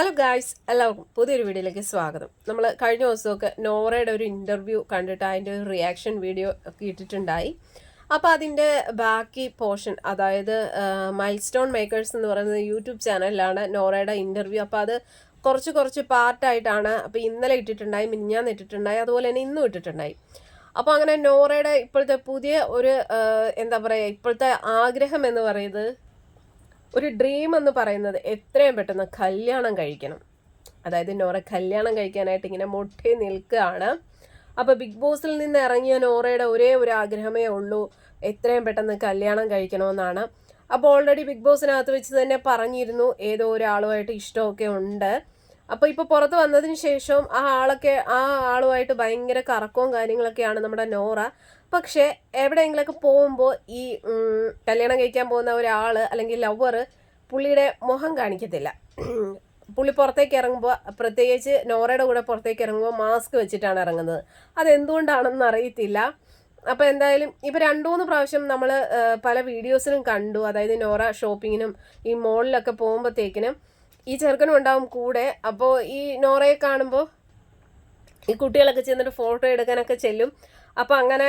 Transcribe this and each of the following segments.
Hello guys എല്ലാവർക്കും പുതിയൊരു വീഡിയോയിലേക്ക് സ്വാഗതം. നമ്മൾ കഴിഞ്ഞ ദിവസമൊക്കെ നോറയുടെ ഒരു ഇന്റർവ്യൂ കണ്ടിട്ട് അതിന്റെ ഒരു റിയാക്ഷൻ വീഡിയോ ഒക്കെ ഇട്ടിട്ടുണ്ടായി. അപ്പോൾ അതിന്റെ ബാക്കി പോർഷൻ അതായത് മൈൽ സ്റ്റോൺ മേക്കേഴ്സ് എന്ന് പറയുന്നത് യൂട്യൂബ് ചാനലിലാണ് നോറയുടെ ഇന്റർവ്യൂ അപ്പോൾ അത് കുറച്ച് കുറച്ച് പാർട്ടായിട്ടാണ് അപ്പോൾ ഇന്നലെ ഇട്ടിട്ടുണ്ടായി മിനിഞ്ഞാന്ന് ഇട്ടിട്ടുണ്ടായി അതുപോലെ തന്നെ ഇന്നും ഇട്ടിട്ടുണ്ടായി. അപ്പോൾ അങ്ങനെ നോറയുടെ ഇപ്പോഴത്തെ പുതിയ ഒരു എന്താ പറയുക ഇപ്പോഴത്തെ ആഗ്രഹം എന്ന് പറയുന്നത് ഒരു ഡ്രീം എന്ന് പറയുന്നത് എത്രയും പെട്ടെന്ന് കല്യാണം കഴിക്കണം. അതായത് നോറ കല്യാണം കഴിക്കാനായിട്ട് ഇങ്ങനെ മുട്ടി നിൽക്കുകയാണ്. അപ്പോൾ ബിഗ് ബോസിൽ നിന്ന് ഇറങ്ങിയ നോറയുടെ ഒരേ ഒരു ആഗ്രഹമേ ഉള്ളൂ. എത്രയും പെട്ടെന്ന് കല്യാണം കഴിക്കണമെന്നാണ്. അപ്പോൾ ഓൾറെഡി ബിഗ് ബോസിനകത്ത് വെച്ച് തന്നെ പറഞ്ഞിരുന്നു. ഏതോ ഒരാളുമായിട്ട് ഇഷ്ടമൊക്കെ ഉണ്ട്. അപ്പോൾ ഇപ്പോൾ പുറത്ത് വന്നതിന് ശേഷം ആ ആളൊക്കെ ആ ആളുമായിട്ട് ഭയങ്കര കറക്കവും കാര്യങ്ങളൊക്കെയാണ് നമ്മുടെ നോറ. പക്ഷേ എവിടെയെങ്കിലൊക്കെ പോകുമ്പോൾ ഈ കല്യാണം കഴിക്കാൻ പോകുന്ന ഒരാൾ അല്ലെങ്കിൽ ലവർ പുള്ളിയുടെ മുഖം കാണിക്കത്തില്ല. പുള്ളി പുറത്തേക്ക് ഇറങ്ങുമ്പോൾ പ്രത്യേകിച്ച് നോറയുടെ കൂടെ പുറത്തേക്ക് ഇറങ്ങുമ്പോൾ മാസ്ക് വെച്ചിട്ടാണ് ഇറങ്ങുന്നത്. അതെന്തുകൊണ്ടാണെന്ന് അറിയത്തില്ല. അപ്പോൾ എന്തായാലും ഇപ്പോൾ രണ്ടു മൂന്ന് പ്രാവശ്യം നമ്മൾ പല വീഡിയോസിലും കണ്ടു. അതായത് നോറ ഷോപ്പിങ്ങിനും ഈ മോളിലൊക്കെ പോകുമ്പോഴത്തേക്കിനും ഈ ചെറുക്കനും ഉണ്ടാവും കൂടെ. അപ്പോൾ ഈ നോറയെ കാണുമ്പോൾ ഈ കുട്ടികളൊക്കെ ചെന്നിട്ട് ഫോട്ടോ എടുക്കാനൊക്കെ ചെല്ലും. അപ്പോൾ അങ്ങനെ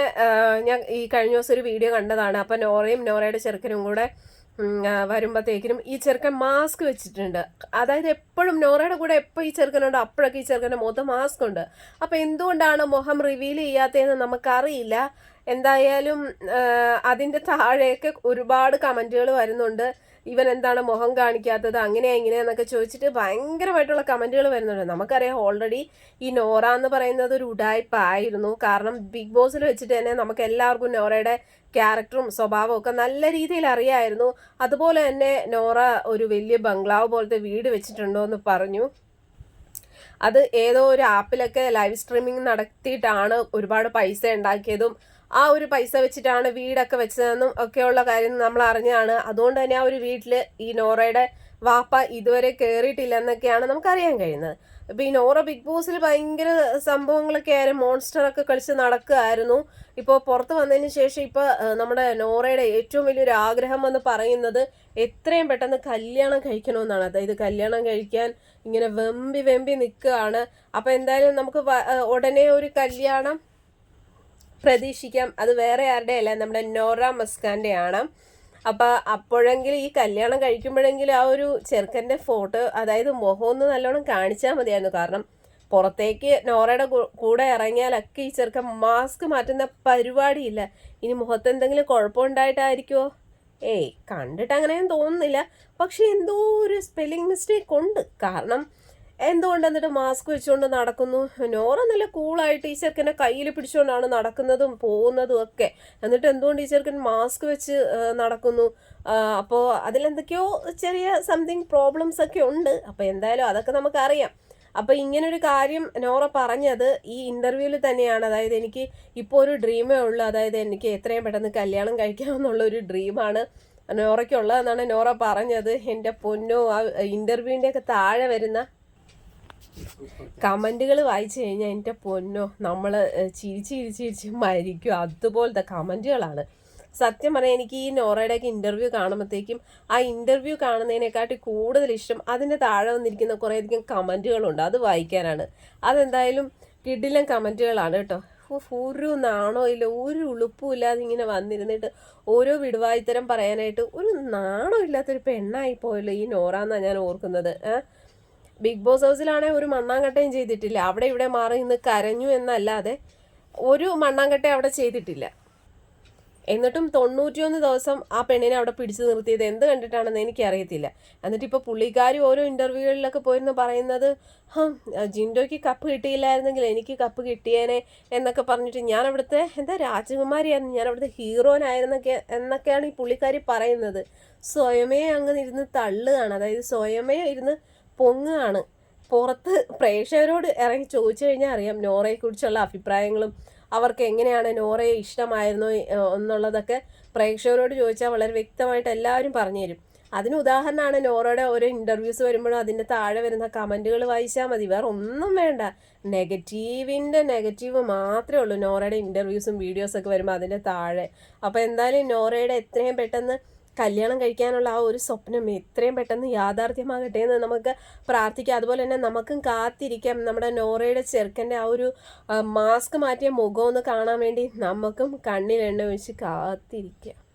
ഞാൻ ഈ കഴിഞ്ഞ ദിവസം ഒരു വീഡിയോ കണ്ടതാണ്. അപ്പോൾ നോറയും നോറയുടെ ചെറുക്കനും കൂടെ വരുമ്പോഴത്തേക്കിനും ഈ ചെറുക്കൻ മാസ്ക് വെച്ചിട്ടുണ്ട്. അതായത് എപ്പോഴും നോറയുടെ കൂടെ എപ്പോൾ ഈ ചെറുക്കനുണ്ട് അപ്പോഴൊക്കെ ഈ ചെറുക്കന്റെ മുഖത്ത് മാസ്ക് ഉണ്ട്. അപ്പോൾ എന്തുകൊണ്ടാണ് മുഖം റിവീൽ ചെയ്യാത്തതെന്ന് നമുക്കറിയില്ല. എന്തായാലും അതിന്റെ താഴെയൊക്കെ ഒരുപാട് കമന്റുകൾ വരുന്നുണ്ട്. ഇവൻ എന്താണ് മുഖം കാണിക്കാത്തത് അങ്ങനെ ഇങ്ങനെയെന്നൊക്കെ ചോദിച്ചിട്ട് ഭയങ്കരമായിട്ടുള്ള കമന്റുകൾ വരുന്നുണ്ട്. നമുക്കറിയാം ഓൾറെഡി ഈ നോറ എന്ന് പറയുന്നത് ഒരു ഉടായ്പായിരുന്നു. കാരണം ബിഗ് ബോസിൽ വെച്ചിട്ട് തന്നെ നമുക്ക് എല്ലാവർക്കും നോറയുടെ ക്യാരക്ടറും സ്വഭാവവും ഒക്കെ നല്ല രീതിയിൽ അറിയായിരുന്നു. അതുപോലെ തന്നെ നോറ ഒരു വലിയ ബംഗ്ലാവ് പോലത്തെ വീട് വെച്ചിട്ടുണ്ടോ എന്ന് പറഞ്ഞു. അത് ഏതോ ഒരു ആപ്പിലൊക്കെ ലൈവ് സ്ട്രീമിംഗ് നടത്തിയിട്ടാണ് ഒരുപാട് പൈസ ഉണ്ടാക്കിയതും ആ ഒരു പൈസ വെച്ചിട്ടാണ് വീടൊക്കെ വെച്ചതെന്നും ഒക്കെയുള്ള കാര്യം നമ്മൾ അറിഞ്ഞാണ് അതുകൊണ്ട് തന്നെ ആ ഒരു വീട്ടിൽ ഈ നോറയുടെ വാപ്പ ഇതുവരെ കയറിയിട്ടില്ല എന്നൊക്കെയാണ് നമുക്കറിയാൻ കഴിയുന്നത്. ഇപ്പം ഈ നോറ ബിഗ് ബോസിൽ ഭയങ്കര സംഭവങ്ങളൊക്കെ മോൺസ്റ്റർ ഒക്കെ കളിച്ച് നടക്കുകയായിരുന്നു ഇപ്പോൾ പുറത്ത് വന്നതിന് ശേഷം ഇപ്പോൾ നമ്മുടെ നോറയുടെ ഏറ്റവും വലിയൊരു ആഗ്രഹം എന്ന് പറയുന്നത് എത്രയും പെട്ടെന്ന് കല്യാണം കഴിക്കണമെന്നാണ്. അതായത് കല്യാണം കഴിക്കാൻ ഇങ്ങനെ വെമ്പി വെമ്പി നിൽക്കുകയാണ്. അപ്പോൾ എന്തായാലും നമുക്ക് ഉടനെ ഒരു കല്യാണം പ്രതീക്ഷിക്കാം. അത് വേറെ ആരുടെ അല്ല നമ്മുടെ നോറ മസ്കാന്റെ ആണ്. അപ്പൊ അപ്പോഴെങ്കിലും ഈ കല്യാണം കഴിക്കുമ്പോഴെങ്കിലും ആ ഒരു ചെറുക്കന്റെ ഫോട്ടോ അതായത് മുഖം ഒന്ന് നല്ലോണം കാണിച്ചാൽ മതിയായിരുന്നു. കാരണം പുറത്തേക്ക് നോറയുടെ കൂടെ ഇറങ്ങിയാലൊക്കെ ഈ ചെറുക്കൻ മാസ്ക് മാറ്റുന്ന പരിപാടിയില്ല. ഇനി മുഖത്ത് എന്തെങ്കിലും കുഴപ്പമുണ്ടായിട്ടായിരിക്കുമോ ഏയ് കണ്ടിട്ട് അങ്ങനെയൊന്നും തോന്നുന്നില്ല. പക്ഷെ എന്തോ ഒരു സ്പെല്ലിംഗ് മിസ്റ്റേക്ക് ഉണ്ട്. കാരണം എന്തുകൊണ്ട് എന്നിട്ട് മാസ്ക് വെച്ചുകൊണ്ട് നടക്കുന്നു? നോറ നല്ല കൂളായിട്ട് ഈ ചെറുക്കനെ കയ്യിൽ പിടിച്ചുകൊണ്ടാണ് നടക്കുന്നതും പോകുന്നതും ഒക്കെ. എന്നിട്ട് എന്തുകൊണ്ട് ഈ ചെറുക്കൻ മാസ്ക് വെച്ച് നടക്കുന്നു? അപ്പോൾ അതിലെന്തൊക്കെയോ ചെറിയ സംതിങ് പ്രോബ്ലംസ് ഒക്കെ ഉണ്ട്. അപ്പോൾ എന്തായാലും അതൊക്കെ നമുക്കറിയാം. അപ്പോൾ ഇങ്ങനൊരു കാര്യം നോറ പറഞ്ഞത് ഈ ഇന്റർവ്യൂവിൽ തന്നെയാണ്. അതായത് എനിക്ക് ഇപ്പോൾ ഒരു ഡ്രീമേ ഉള്ളൂ. അതായത് എനിക്ക് എത്രയും പെട്ടെന്ന് കല്യാണം കഴിക്കാമെന്നുള്ള ഒരു ഡ്രീമാണ് നോറയ്ക്കുള്ളതെന്നാണ് നോറ പറഞ്ഞത്. എന്റെ പൊന്നോ ആ ഇന്റർവ്യൂവിന്റെയൊക്കെ താഴെ വരുന്ന കമന്റുകൾ വായിച്ചു കഴിഞ്ഞാൽ എന്റെ പൊന്നോ നമ്മൾ ചിരിച്ച് ചിരിച്ച് ചിരിച്ച് മരിക്കും. അതുപോലത്തെ കമന്റുകളാണ് സത്യം പറയാൻ എനിക്ക് ഈ നോറയുടെയൊക്കെ ഇന്റർവ്യൂ കാണുമ്പോഴത്തേക്കും ആ ഇന്റർവ്യൂ കാണുന്നതിനെക്കാട്ടി കൂടുതൽ ഇഷ്ടം അതിന്റെ താഴെ വന്നിരിക്കുന്ന കുറേയധികം കമന്റുകളുണ്ട് അത് വായിക്കാനാണ്. അതെന്തായാലും കിഡിലും കമന്റുകളാണ് കേട്ടോ. ഒരു നാണോ ഇല്ല ഒരു ഉളുപ്പും ഇല്ലാതെ ഇങ്ങനെ വന്നിരുന്നിട്ട് ഓരോ വിടുവായിത്തരം പറയാനായിട്ട് ഒരു നാണോ ഇല്ലാത്തൊരു പെണ്ണായി പോയല്ലോ ഈ നോറ എന്നാണ് ഞാൻ ഓർക്കുന്നത്. ഏഹ് ബിഗ് ബോസ് ഹൗസിലാണെങ്കിൽ ഒരു മണ്ണാങ്കട്ടയും ചെയ്തിട്ടില്ല. അവിടെ ഇവിടെ മാറി നിന്ന് കരഞ്ഞു എന്നല്ലാതെ ഒരു മണ്ണാങ്കട്ട അവിടെ ചെയ്തിട്ടില്ല. എന്നിട്ടും തൊണ്ണൂറ്റിയൊന്ന് ദിവസം ആ പെണ്ണിനെ അവിടെ പിടിച്ചു നിർത്തിയത് എന്ത് കണ്ടിട്ടാണെന്ന് എനിക്കറിയത്തില്ല. എന്നിട്ട് ഇപ്പോൾ പുള്ളിക്കാരി ഓരോ ഇന്റർവ്യൂകളിലൊക്കെ പോയിരുന്നു പറയുന്നത് ജിൻഡോയ്ക്ക് കപ്പ് കിട്ടിയില്ലായിരുന്നെങ്കിൽ എനിക്ക് കപ്പ് കിട്ടിയേനെ എന്നൊക്കെ പറഞ്ഞിട്ട് ഞാൻ അവിടുത്തെ എന്താ രാജകുമാരിയായിരുന്നു ഞാൻ അവിടുത്തെ ഹീറോനായിരുന്നൊക്കെ എന്നൊക്കെയാണ് ഈ പുള്ളിക്കാരി പറയുന്നത്. സ്വയമേ അങ്ങ് ഇരുന്ന് തള്ളുകയാണ്. അതായത് സ്വയമേ ഇരുന്ന് പൊങ്ങുകയാണ്. പുറത്ത് പ്രേക്ഷകരോട് ഇറങ്ങി ചോദിച്ചു കഴിഞ്ഞാൽ അറിയാം നോറയെക്കുറിച്ചുള്ള അഭിപ്രായങ്ങളും അവർക്ക് എങ്ങനെയാണ് നോറയെ ഇഷ്ടമായിരുന്നോ എന്നുള്ളതൊക്കെ പ്രേക്ഷകരോട് ചോദിച്ചാൽ വളരെ വ്യക്തമായിട്ട് എല്ലാവരും പറഞ്ഞു തരും. അതിന് ഉദാഹരണമാണ് നോറയുടെ ഓരോ ഇന്റർവ്യൂസ് വരുമ്പോഴും അതിന്റെ താഴെ വരുന്ന കമന്റുകൾ വായിച്ചാൽ മതി. വേറെ ഒന്നും വേണ്ട. നെഗറ്റീവിന്റെ നെഗറ്റീവ് മാത്രമേ ഉള്ളൂ. നോറയുടെ ഇന്റർവ്യൂസും വീഡിയോസൊക്കെ വരുമ്പോൾ അതിന്റെ താഴെ. അപ്പോൾ എന്തായാലും നോറയുടെ എത്രയും പെട്ടെന്ന് കല്യാണം കഴിക്കാനുള്ള ആ ഒരു സ്വപ്നം എത്രയും പെട്ടെന്ന് യാഥാർത്ഥ്യമാകട്ടെ എന്ന് നമുക്ക് പ്രാർത്ഥിക്കാം. അതുപോലെ തന്നെ നമുക്കും കാത്തിരിക്കാം. നമ്മുടെ നോറയുടെ ചെറുക്കന്റെ ആ ഒരു മാസ്ക് മാറ്റിയ മുഖം ഒന്ന് കാണാൻ വേണ്ടി നമുക്കും കണ്ണിൽ എണ്ണ ഒഴിച്ച് കാത്തിരിക്കാം.